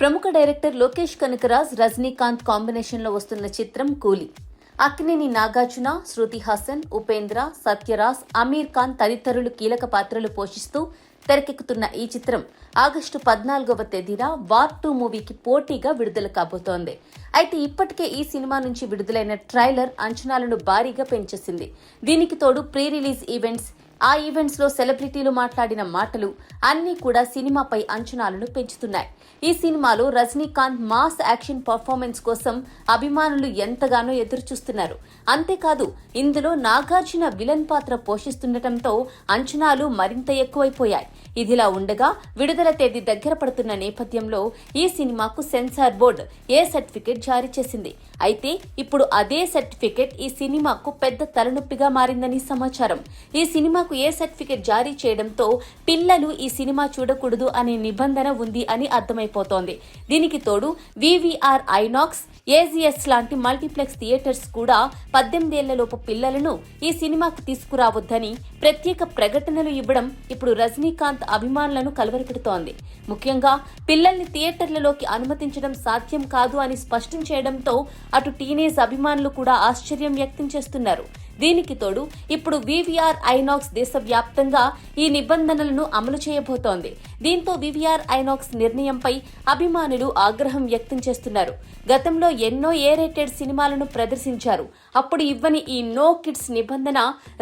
ప్రముఖ డైరెక్టర్ లోకేష్ కనకరాజ్ రజనీకాంత్ కాంబినేషన్లో వస్తున్న చిత్రం కూలీ. అక్కినేని నాగార్జున శృతి హాసన్ ఉపేంద్ర సత్యరాజ్ అమీర్ ఖాన్ తదితరులు కీలక పాత్రలు పోషిస్తూ తెరకెక్కుతున్న ఈ చిత్రం ఆగస్టు పద్నాలుగవ తేదీన వార్ టూ మూవీకి పోటీగా విడుదల కాబోతోంది. అయితే ఇప్పటికే ఈ సినిమా నుంచి విడుదలైన ట్రైలర్ అంచనాలను భారీగా పెంచేసింది. దీనికి తోడు ప్రీ రిలీజ్ ఈవెంట్స్ ఆ ఈవెంట్స్లో సెలబ్రిటీలు మాట్లాడిన మాటలు అన్నీ కూడా సినిమాపై అంచనాలను పెంచుతున్నాయి. ఈ సినిమాలో రజనీకాంత్ మాస్ యాక్షన్ పర్ఫార్మెన్స్ కోసం అభిమానులు ఎంతగానో ఎదురుచూస్తున్నారు. అంతేకాదు ఇందులో నాగార్జున విలన్ పాత్ర పోషిస్తుండటంతో అంచనాలు మరింత ఎక్కువైపోయాయి. ఇదిలా ఉండగా విడుదల తేదీ దగ్గర పడుతున్న నేపథ్యంలో ఈ సినిమాకు సెన్సార్ బోర్డు ఏ సర్టిఫికేట్ జారీ చేసింది. అయితే ఇప్పుడు అదే సర్టిఫికేట్ ఈ సినిమాకు పెద్ద తలనొప్పిగా మారిందని సమాచారం. ఈ సినిమా సినిమాకు ఏ సర్టిఫికేట్ జారీ చేయడంతో పిల్లలు ఈ సినిమా చూడకూడదు అనే నిబంధన ఉంది అని అర్థమైపోతోంది. దీనికి తోడు వివిఆర్ ఐనాక్స్ ఏజిఎస్ లాంటి మల్టీప్లెక్స్ థియేటర్స్ కూడా పద్దెనిమిదేళ్ళలోపు పిల్లలను ఈ సినిమాకు తీసుకురావద్దని ప్రత్యేక ప్రకటనలు ఇవ్వడం ఇప్పుడు రజనీకాంత్ అభిమానులను కలవరపెడుతోంది. ముఖ్యంగా పిల్లల్ని థియేటర్లలోకి అనుమతించడం సాధ్యం కాదు అని స్పష్టం చేయడంతో అటు టీనేజ్ అభిమానులు కూడా ఆశ్చర్యం వ్యక్తం చేస్తున్నారు. దీనికి తోడు ఇప్పుడు వివిఆర్ ఐనాక్స్ దేశవ్యాప్తంగా ఈ నిబంధనలను అమలు చేయబోతోంది. దీంతో వివిఆర్ ఐనాక్స్ నిర్ణయంపై అభిమానులు ఆగ్రహం వ్యక్తం చేస్తున్నారు. గతంలో ఎన్నో ఏ రేటెడ్ సినిమాలను ప్రదర్శించారు. అప్పుడు ఇవ్వని ఈ నో కిడ్స్ నిబంధన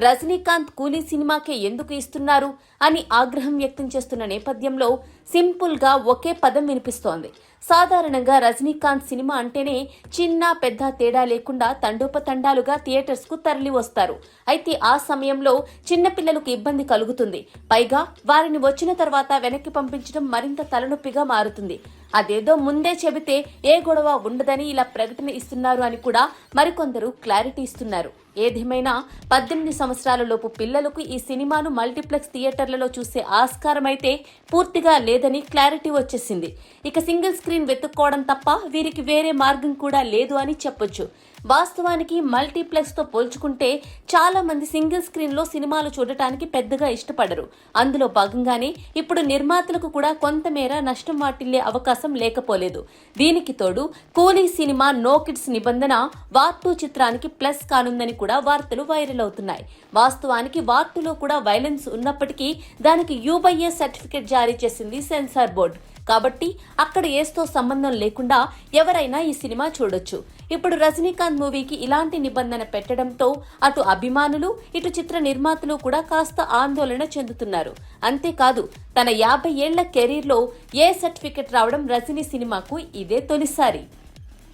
రజనీకాంత్ కూలీ సినిమాకే ఎందుకు ఇస్తున్నారు అని ఆగ్రహం వ్యక్తం చేస్తున్న నేపథ్యంలో సింపుల్గా ఒకే పదం వినిపిస్తోంది. సాధారణంగా రజనీకాంత్ సినిమా అంటేనే చిన్న పెద్ద తేడా లేకుండా తండోపతండాలుగా థియేటర్స్కు తరలి వస్తారు అయితే ఆ సమయంలో చిన్నపిల్లలకు ఇబ్బంది కలుగుతుంది. పైగా వారిని వచ్చిన తర్వాత వెనక్కి పంపించడం మరింత తలనొప్పిగా మారుతుంది. అదేదో ముందే చెబితే ఏ గొడవ ఉండదని ఇలా ప్రకటన ఇస్తున్నారు అని కూడా మరికొందరు క్లారిటీ ఇస్తున్నారు. ఏదేమైనా పద్దెనిమిది సంవత్సరాలలోపు పిల్లలకు ఈ సినిమాను మల్టీప్లెక్స్ థియేటర్లలో చూసే ఆస్కారం అయితే పూర్తిగా లేదని క్లారిటీ వచ్చేసింది. ఇక సింగిల్ స్క్రీన్ వెతుక్కోవడం తప్ప వీరికి వేరే మార్గం కూడా లేదు అని చెప్పొచ్చు. వాస్తవానికి మల్టీప్లెక్స్తో పోల్చుకుంటే చాలా మంది సింగిల్ స్క్రీన్లో సినిమాలు చూడటానికి పెద్దగా ఇష్టపడరు. అందులో భాగంగానే ఇప్పుడు నిర్మాతలకు కూడా కొంతమేర నష్టం వాటిల్లే అవకాశం లేకపోలేదు. దీనికి తోడు కూలీ సినిమా నో కిడ్స్ నిబంధన వార్ టూ చిత్రానికి ప్లస్ కానుందని కూడా కూడా వార్తలు వైరల్ అవుతున్నాయి. వాస్తవానికి వార్తలో కూడా వైలెన్స్ ఉన్నప్పటికీ దానికి యూబైఏ సర్టిఫికేట్ జారీ చేసింది సెన్సార్ బోర్డు. కాబట్టి అక్కడ ఏస్తో సంబంధం లేకుండా ఎవరైనా ఈ సినిమా చూడొచ్చు. ఇప్పుడు రజనీకాంత్ మూవీకి ఇలాంటి నిబంధన పెట్టడంతో అటు అభిమానులు ఇటు చిత్ర నిర్మాతలు కూడా కాస్త ఆందోళన చెందుతున్నారు. అంతేకాదు తన యాభై ఏళ్ళ కెరీర్లో ఏ సర్టిఫికెట్ రావడం రజనీ సినిమాకు ఇదే తొలిసారి.